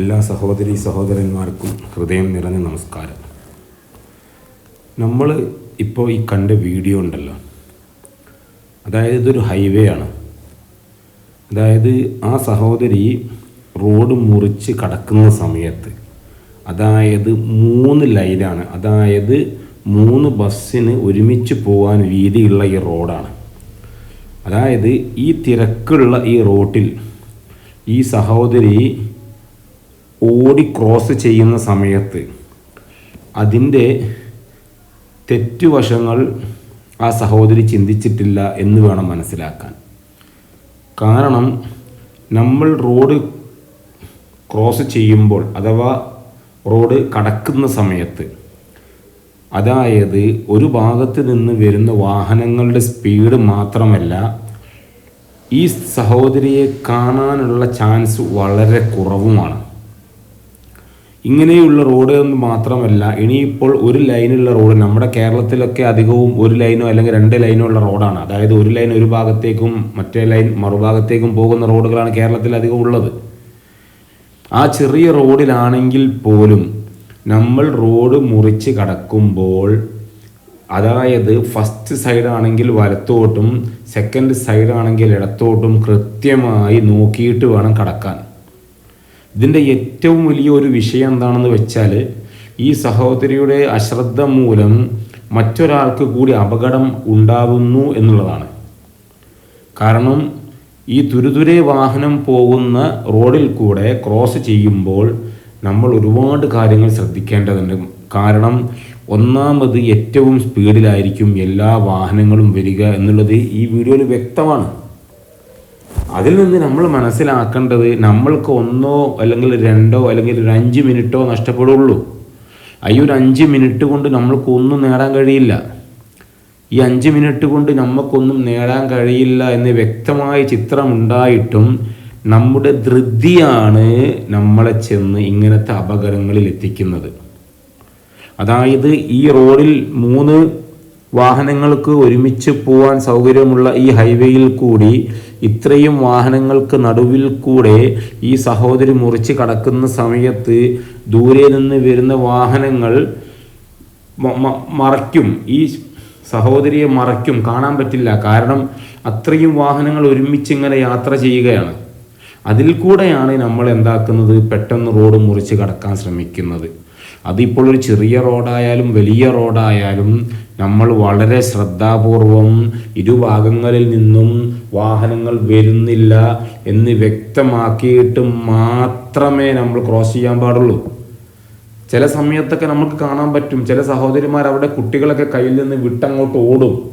എല്ലാ സഹോദരി സഹോദരന്മാർക്കും ഹൃദയം നിറഞ്ഞ നമസ്കാരം. നമ്മൾ ഇപ്പോൾ ഈ കണ്ട വീഡിയോ ഉണ്ടല്ലോ. അതായത് ഇതൊരു ഹൈവേ ആണ്. അതായത് ആ സഹോദരി റോഡ് മുറിച്ച് കടക്കുന്ന സമയത്ത് അതായത് മൂന്ന് ലൈനാണ് അതായത് മൂന്ന് ബസ്സിന് ഒരുമിച്ച് പോകാൻ വീതിയുള്ള ഈ റോഡാണ്. അതായത് ഈ തിരക്കുള്ള ഈ റോട്ടിൽ ഈ സഹോദരി ഓടി ക്രോസ് ചെയ്യുന്ന സമയത്ത് അതിന്റെ തെറ്റുവശങ്ങൾ ആ സഹോദരി ചിന്തിച്ചിട്ടില്ല എന്ന് വേണം മനസ്സിലാക്കാൻ. കാരണം നമ്മൾ റോഡ് ക്രോസ് ചെയ്യുമ്പോൾ അഥവാ റോഡ് കടക്കുന്ന സമയത്ത് അതായത് ഒരു ഭാഗത്ത് നിന്ന് വരുന്ന വാഹനങ്ങളുടെ സ്പീഡ് മാത്രമല്ല ഈ സഹോദരിയെ കാണാനുള്ള ചാൻസ് വളരെ കുറവുമാണ്. ഇങ്ങനെയുള്ള റോഡ് എന്ന് മാത്രമല്ല ഇനിയിപ്പോൾ ഒരു ലൈനുള്ള റോഡ് നമ്മുടെ കേരളത്തിലൊക്കെ അധികവും ഒരു ലൈനോ അല്ലെങ്കിൽ രണ്ട് ലൈനോ ഉള്ള റോഡാണ്. അതായത് ഒരു ലൈൻ ഒരു ഭാഗത്തേക്കും മറ്റേ ലൈൻ മറുഭാഗത്തേക്കും പോകുന്ന റോഡുകളാണ് കേരളത്തിൽ അധികം ഉള്ളത്. ആ ചെറിയ റോഡിലാണെങ്കിൽ പോലും നമ്മൾ റോഡ് മുറിച്ച് കടക്കുമ്പോൾ അതായത് ഫസ്റ്റ് സൈഡാണെങ്കിൽ വലത്തോട്ടും സെക്കൻഡ് സൈഡാണെങ്കിൽ ഇടത്തോട്ടും കൃത്യമായി നോക്കിയിട്ട് വേണം കടക്കാൻ. ഇതിന്റെ ഏറ്റവും വലിയ ഒരു വിഷയം എന്താണെന്ന് വെച്ചാൽ ഈ സഹോദരിയുടെ അശ്രദ്ധ മൂലം മറ്റൊരാൾക്ക് കൂടി അപകടം ഉണ്ടാകുന്നു എന്നുള്ളതാണ്. കാരണം ഈ തുരുതുരെ വാഹനം പോകുന്ന റോഡിൽ കൂടെ ക്രോസ് ചെയ്യുമ്പോൾ നമ്മൾ ഒരുപാട് കാര്യങ്ങൾ ശ്രദ്ധിക്കേണ്ടതുണ്ട്. കാരണം ഒന്നാമത് ഏറ്റവും സ്പീഡിലായിരിക്കും എല്ലാ വാഹനങ്ങളും വരിക എന്നുള്ളത് ഈ വീഡിയോയിൽ വ്യക്തമാണ്. അതിൽ നിന്ന് നമ്മൾ മനസ്സിലാക്കേണ്ടത് നമ്മൾക്ക് ഒന്നോ അല്ലെങ്കിൽ രണ്ടോ അല്ലെങ്കിൽ ഒരു അഞ്ച് മിനിറ്റോ നഷ്ടപ്പെടുള്ളൂ. ഈ ഒരു അഞ്ച് മിനിറ്റ് കൊണ്ട് നമ്മൾക്ക് ഒന്നും നേടാൻ കഴിയില്ല. ഈ അഞ്ച് മിനിറ്റ് കൊണ്ട് നമുക്കൊന്നും നേടാൻ കഴിയില്ല എന്ന് വ്യക്തമായ ചിത്രമുണ്ടായിട്ടും നമ്മുടെ ധൃതിയാണ് നമ്മളെ ചെന്ന് ഇങ്ങനത്തെ അപകടങ്ങളിൽ എത്തിക്കുന്നത്. അതായത് ഈ റോഡിൽ മൂന്ന് വാഹനങ്ങൾക്ക് ഒരുമിച്ച് പോവാൻ സൗകര്യമുള്ള ഈ ഹൈവേയിൽ കൂടി ഇത്രയും വാഹനങ്ങൾക്ക് നടുവിൽ കൂടെ ഈ സഹോദരി മുറിച്ച് കടക്കുന്ന സമയത്ത് ദൂരെ നിന്ന് വരുന്ന വാഹനങ്ങൾ മറയ്ക്കും. ഈ സഹോദരിയെ മറയ്ക്കും. കാണാൻ പറ്റില്ല. കാരണം അത്രയും വാഹനങ്ങൾ ഒരുമിച്ച് ഇങ്ങനെ യാത്ര ചെയ്യുകയാണ്. അതിൽ കൂടെയാണ് നമ്മൾ എന്താക്കുന്നത്? പെട്ടെന്ന് റോഡ് മുറിച്ച് കടക്കാൻ ശ്രമിക്കുന്നത്. അതിപ്പോൾ ഒരു ചെറിയ റോഡായാലും വലിയ റോഡായാലും നമ്മൾ വളരെ ശ്രദ്ധാപൂർവം ഇരുഭാഗങ്ങളിൽ നിന്നും വാഹനങ്ങൾ വരുന്നില്ല എന്ന് വ്യക്തമാക്കിയിട്ട് മാത്രമേ നമ്മൾ ക്രോസ് ചെയ്യാൻ പാടുള്ളൂ. ചില സമയത്തൊക്കെ നമുക്ക് കാണാൻ പറ്റും. ചില സഹോദരിമാർ അവിടെ കുട്ടികളൊക്കെ കയ്യിൽ നിന്ന് വിട്ടങ്ങോട്ട് ഓടും.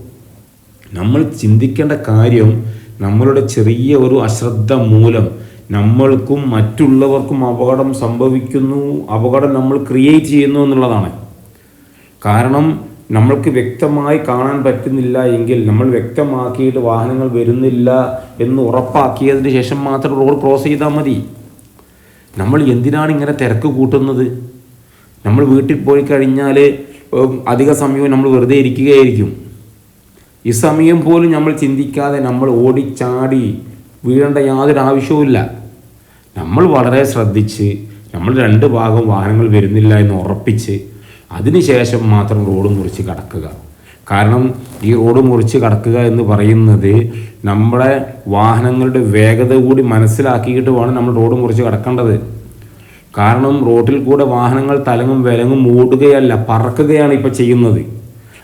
നമ്മൾ ചിന്തിക്കേണ്ട കാര്യം നമ്മളുടെ ചെറിയ ഒരു അശ്രദ്ധ മൂലം നമ്മൾക്കും മറ്റുള്ളവർക്കും അപകടം സംഭവിക്കുന്നു അപകടം നമ്മൾ ക്രിയേറ്റ് ചെയ്യുന്നു എന്നുള്ളതാണ്. കാരണം നമ്മൾക്ക് വ്യക്തമായി കാണാൻ പറ്റുന്നില്ല എങ്കിൽ നമ്മൾ വ്യക്തമാക്കിയിട്ട് വാഹനങ്ങൾ വരുന്നില്ല എന്ന് ഉറപ്പാക്കിയതിന് ശേഷം മാത്രം റോഡ് ക്രോസ് ചെയ്താൽ മതി. നമ്മൾ എന്തിനാണ് ഇങ്ങനെ തിരക്ക് കൂട്ടുന്നത്? നമ്മൾ വീട്ടിൽ പോയി കഴിഞ്ഞാൽ അധിക സമയവും നമ്മൾ വെറുതെ ഇരിക്കുകയായിരിക്കും. ഈ സമയം പോലും നമ്മൾ ചിന്തിക്കാതെ നമ്മൾ ഓടിച്ചാടി വീഴേണ്ട യാതൊരു ആവശ്യവുമില്ല. നമ്മൾ വളരെ ശ്രദ്ധിച്ച് നമ്മൾ രണ്ട് ഭാഗം വാഹനങ്ങൾ വരുന്നില്ല എന്ന് ഉറപ്പിച്ച് അതിനുശേഷം മാത്രം റോഡ് മുറിച്ച് കടക്കുക. കാരണം ഈ റോഡ് മുറിച്ച് കടക്കുക എന്ന് പറയുന്നത് നമ്മുടെ വാഹനങ്ങളുടെ വേഗത കൂടി മനസ്സിലാക്കിയിട്ട് വേണം നമ്മൾ റോഡ് മുറിച്ച് കടക്കേണ്ടത്. കാരണം റോഡിൽ കൂടെ വാഹനങ്ങൾ തലങ്ങും വിലങ്ങും ഓടുകയല്ല പറക്കുകയാണ് ഇപ്പോൾ ചെയ്യുന്നത്.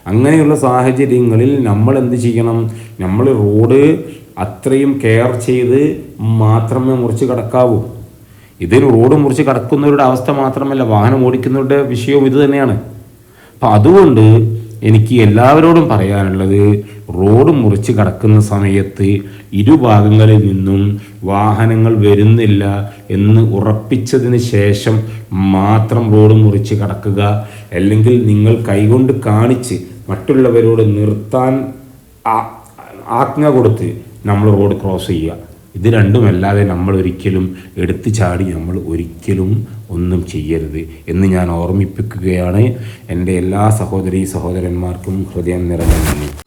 അങ്ങനെയുള്ള സാഹചര്യങ്ങളിൽ നമ്മൾ എന്ത് ചെയ്യണം? നമ്മൾ റോഡ് അത്രയും കെയർ ചെയ്ത് മാത്രമേ മുറിച്ച് കടക്കാവൂ. ഇതിന് റോഡ് മുറിച്ച് കടക്കുന്നവരുടെ അവസ്ഥ മാത്രമല്ല വാഹനം ഓടിക്കുന്നവരുടെ വിഷയവും ഇത് തന്നെയാണ്. അപ്പം അതുകൊണ്ട് എനിക്ക് എല്ലാവരോടും പറയാനുള്ളത് റോഡ് മുറിച്ച് കടക്കുന്ന സമയത്ത് ഇരുഭാഗങ്ങളിൽ നിന്നും വാഹനങ്ങൾ വരുന്നില്ല എന്ന് ഉറപ്പിച്ചതിന് ശേഷം മാത്രം റോഡ് മുറിച്ച് കടക്കുക അല്ലെങ്കിൽ നിങ്ങൾ കൈകൊണ്ട് കാണിച്ച് മറ്റുള്ളവരോട് നിർത്താൻ ആജ്ഞ കൊടുത്ത് നമ്മൾ റോഡ് ക്രോസ് ചെയ്യുക. ഇത് രണ്ടുമല്ലാതെ നമ്മൾ ഒരിക്കലും എടുത്തു ചാടി നമ്മൾ ഒരിക്കലും ഒന്നും ചെയ്യരുത് എന്ന് ഞാൻ ഓർമ്മിപ്പിക്കുകയാണ്. എന്റെ എല്ലാ സഹോദരി സഹോദരന്മാർക്കും ഹൃദയം നിറഞ്ഞ നന്ദി.